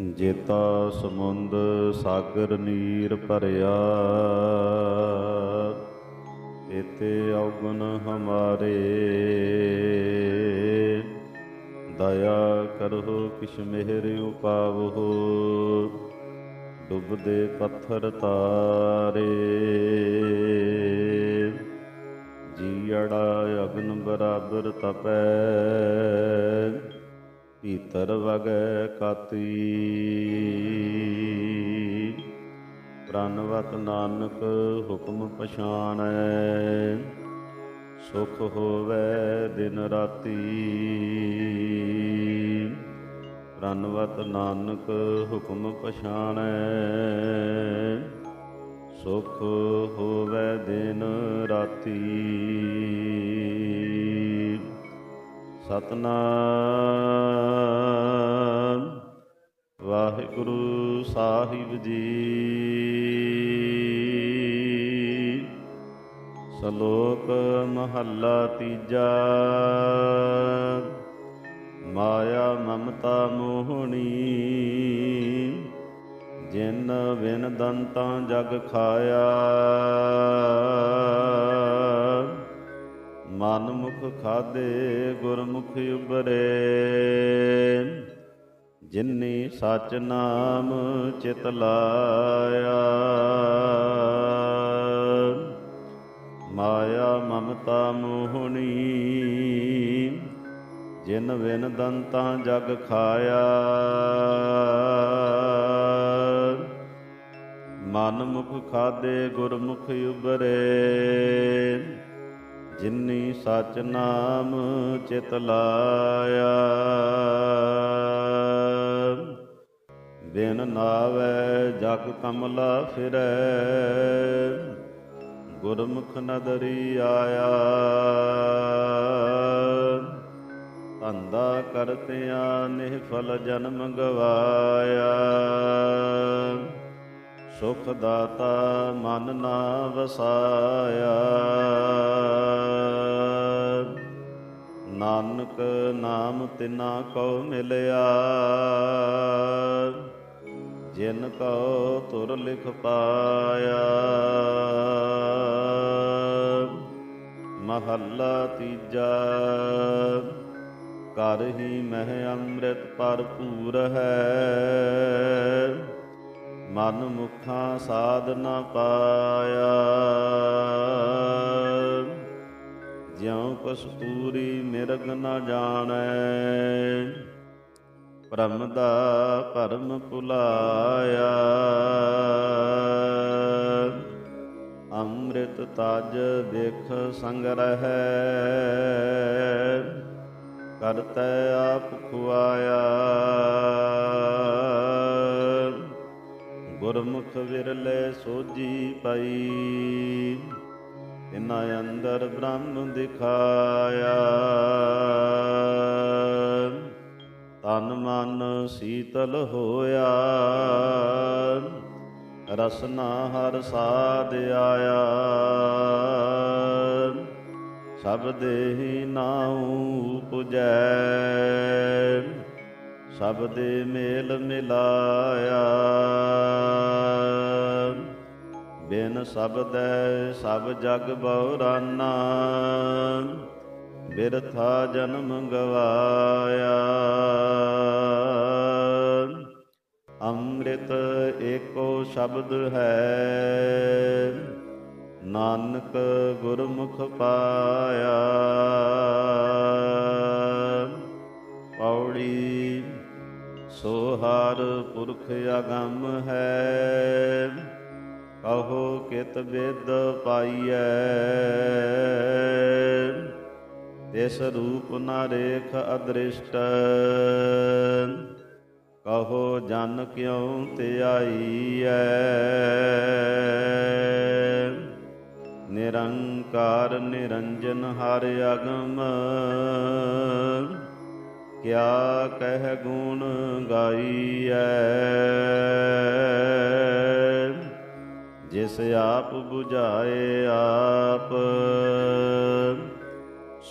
ਜੇਤਾ ਸਮੁੰਦ ਸਾਗਰ ਨੀਰ ਭਰਿਆ। ਇਤੇ ਔਗਣ ਹਮਾਰੇ। ਦਇਆ ਕਰੋ ਕਿਛ ਮਿਹਰ ਉਪਾਵੋ ਡੁੱਬਦੇ ਪੱਥਰ ਤਾਰੇ। ਜੀੜਾ ਅਗਨ ਬਰਾਬਰ ਤਪੈ। ਭੀਤਰ ਵਗੈ ਕਾਤੀ। ਪ੍ਰਨਵਤ ਨਾਨਕ ਹੁਕਮ ਪਛਾਣੈ ਸੁਖ ਹੋਵੇ ਦਿਨ ਰਾਤੀ। ਪ੍ਰਨਵਤ ਨਾਨਕ ਹੁਕਮ ਪਛਾਣੈ ਸੁਖ ਹੋਵੇ ਦਿਨ ਰਾਤੀ। ਸਤਨਾਮ। ਸਾਹਿਬ ਜੀ। ਸ਼ਲੋਕ ਮਹੱਲਾ ਤੀਜਾ। ਮਾਇਆ ਮਮਤਾ ਮੋਹਣੀ, ਜਿਨ ਬਿਨ ਦੰਤਾਂ ਜਗ ਖਾਇਆ। ਮਨ ਮੁਖ ਖਾਦੇ ਗੁਰਮੁਖ ਉਬਰੇ ਜਿਨਨੀ ਸਚ ਨਾਮ ਚਿਤ ਲਾਇਆ। ਮਾਇਆ ਮਮਤਾ ਮੋਹਣੀ, ਜਿਨ ਬਿਨ ਦੰਤਾਂ ਜਗ ਖਾਇਆ। ਮਨ ਮੁਖ ਖਾਦੇ ਗੁਰਮੁਖ ਉਬਰੇ ਜਿਨਨੀ ਸਚ ਨਾਮ ਚਿਤ ਲਾਇਆ। ਬਿਨ ਨਾਵੈ, ਜਗ ਕਮਲਾ ਫਿਰੈ। ਗੁਰਮੁਖ ਨਦਰੀ ਆਇਆ। ਧੰਦਾ ਕਰਤਿਆਂ ਨਿਹਫਲ ਜਨਮ ਗਵਾਇਆ। ਸੁਖ ਦਾਤਾ ਮਨ ਨਾ ਵਸਾਇਆ। ਨਾਨਕ ਨਾਮ ਤਿਨਾ ਕੋ ਮਿਲਿਆ। ਜਿਨ ਕਉ ਤੁਰ ਲਿਖ ਪਾਇਆ। ਮਹੱਲਾ ਤੀਜਾ ਕਰ ਹੀ ਮਹਿ ਅੰਮ੍ਰਿਤ ਭਰਪੂਰ ਹੈ। ਮਨ ਮੁਖਾਂ ਸਾਧ ਨਾ ਪਾਇਆ। ਜਿਉ ਕਸਤੂਰੀ ਮਿਰਗ ਨਾ ਜਾਣੈ। ਭ੍ਰਮ ਦਾ ਭਰਮ ਭੁਲਾਇਆ। ਅੰਮ੍ਰਿਤ ਤਜ ਦੇਖ ਸੰਗ ਰਹੈ, ਕਰਤੈ ਆਪ ਖੁਆਇਆ। ਗੁਰਮੁਖ ਵਿਰਲੇ ਸੋਜੀ ਪਈ ਤਿਨਾ ਅੰਦਰ ਬ੍ਰਹਮ ਦਿਖਾਇਆ। ਸੀਤਲ ਹੋਇਆ। ਰਸਨਾ ਹਰ ਸਾਧ ਆਇਆ। ਸਭ ਦੇਹੀ ਨਾਉ ਪੁਜੈ ਸਭ ਦੇ ਮੇਲ ਮਿਲਾਇਆ। ਬਿਨ ਸਬਦੈ ਸਭ ਜਗ ਬਉਰਾਨਾ ਬਿਰਥਾ ਜਨਮ ਗਵਾਇਆ। ਅੰਮ੍ਰਿਤ ਏਕੋ ਸ਼ਬਦ ਹੈ। ਨਾਨਕ ਗੁਰਮੁਖ ਪਾਇਆ। ਪੌੜੀ ਸੋ ਹਰ ਪੁਰਖ ਅਗੰਮ ਹੈ। ਕਹੋ ਕਿਤ ਵਿਦ ਪਾਈਐ। ਇਸ ਰੂਪ ਨਾ ਰੇਖ ਅਦ੍ਰਿਸ਼ਟ। ਕਹੋ ਜਨ ਕਿਉ ਧਿਆਈਐ ਨਿਰੰਕਾਰ ਨਿਰੰਜਨ ਹਰਿ ਅਗਮ। ਕਿਆ ਕਹਿ ਗੁਣ ਗਾਈਐ? ਜਿਸ ਆਪ 부ਝਾਏ ਆਪ।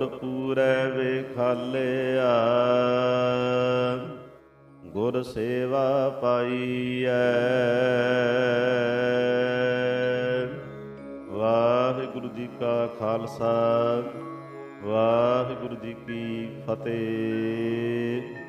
ਗੁਰ ਪੂਰੈ ਵੇਖਾਲਿਆ। ਗੁਰ ਸੇਵਾ ਪਾਈਐ। ਵਾਹਿਗੁਰੂ ਜੀ ਕਾ ਖਾਲਸਾ ਵਾਹਿਗੁਰੂ ਜੀ ਕੀ ਫਤਿਹ।